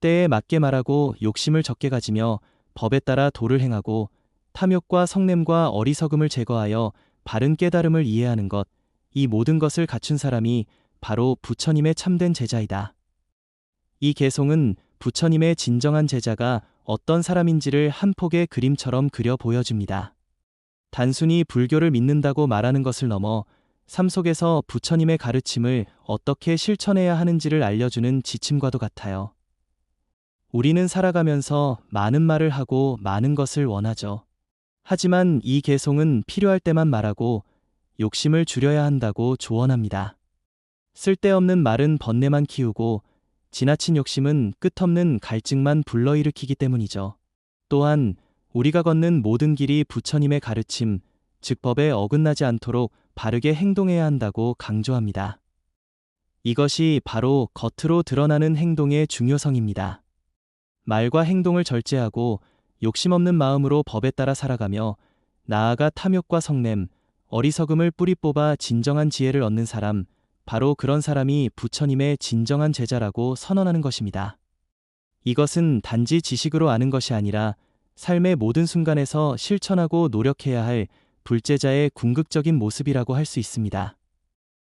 때에 맞게 말하고 욕심을 적게 가지며 법에 따라 도를 행하고 탐욕과 성냄과 어리석음을 제거하여 바른 깨달음을 이해하는 것, 이 모든 것을 갖춘 사람이 바로 부처님의 참된 제자이다. 이 개송은 부처님의 진정한 제자가 어떤 사람인지를 한 폭의 그림처럼 그려 보여줍니다. 단순히 불교를 믿는다고 말하는 것을 넘어 삶 속에서 부처님의 가르침을 어떻게 실천해야 하는지를 알려주는 지침과도 같아요. 우리는 살아가면서 많은 말을 하고 많은 것을 원하죠. 하지만 이 개송은 필요할 때만 말하고 욕심을 줄여야 한다고 조언합니다. 쓸데없는 말은 번뇌만 키우고 지나친 욕심은 끝없는 갈증만 불러일으키기 때문이죠. 또한 우리가 걷는 모든 길이 부처님의 가르침, 즉 법에 어긋나지 않도록 바르게 행동해야 한다고 강조합니다. 이것이 바로 겉으로 드러나는 행동의 중요성입니다. 말과 행동을 절제하고 욕심 없는 마음으로 법에 따라 살아가며 나아가 탐욕과 성냄, 어리석음을 뿌리 뽑아 진정한 지혜를 얻는 사람, 바로 그런 사람이 부처님의 진정한 제자라고 선언하는 것입니다. 이것은 단지 지식으로 아는 것이 아니라 삶의 모든 순간에서 실천하고 노력해야 할 불제자의 궁극적인 모습이라고 할 수 있습니다.